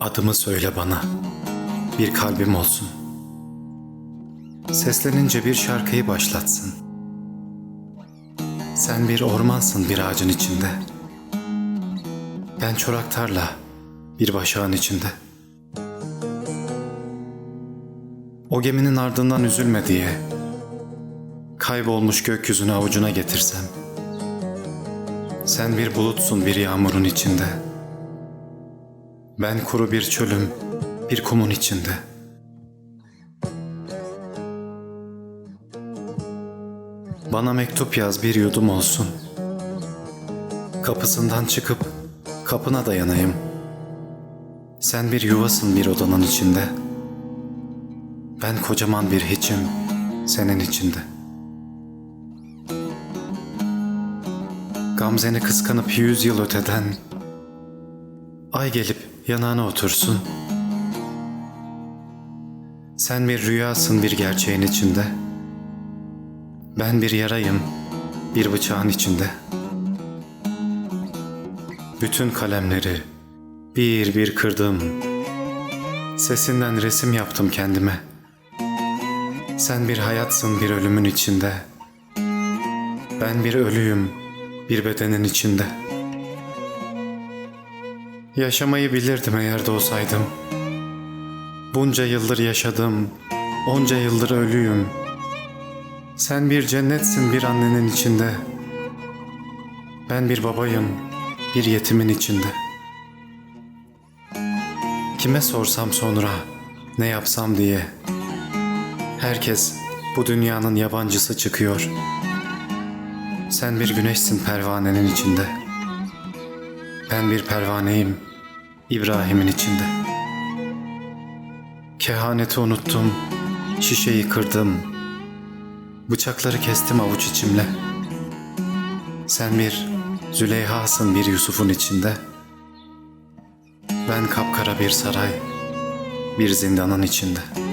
adımı söyle bana. Bir kalbim olsun. Seslenince bir şarkıyı başlatsın. Sen bir ormansın bir ağacın içinde. Ben çorak tarla, bir başağın içinde. O geminin ardından üzülme diye kaybolmuş gökyüzünü avucuna getirsem. Sen bir bulutsun bir yağmurun içinde. Ben kuru bir çölüm, bir kumun içinde. Bana mektup yaz bir yudum olsun. Kapısından çıkıp kapına dayanayım. Sen bir yuvasın bir odanın içinde. Ben kocaman bir hiçim senin içinde. Gamzeni kıskanıp yüz yıl öteden Ay gelip yanağına otursun. Sen bir rüyasın bir gerçeğin içinde. Ben bir yarayım bir bıçağın içinde. Bütün kalemleri bir bir kırdım. Sesinden resim yaptım kendime. Sen bir hayatsın bir ölümün içinde. Ben bir ölüyüm bir bedenin içinde. Yaşamayı bilirdim eğer doğsaydım. Bunca yıldır yaşadım, onca yıldır ölüyüm. Sen bir cennetsin bir annenin içinde. Ben bir babayım, bir yetimin içinde. Kime sorsam sonra, ne yapsam diye. Herkes bu dünyanın yabancısı çıkıyor. Sen bir güneşsin pervanenin içinde. Ben bir pervaneyim İbrahim'in içinde. Kehaneti unuttum, şişeyi kırdım. Bıçakları kestim avuç içimle. Sen bir Züleyha'sın bir Yusuf'un içinde. Ben kapkara bir saray, bir zindanın içinde.''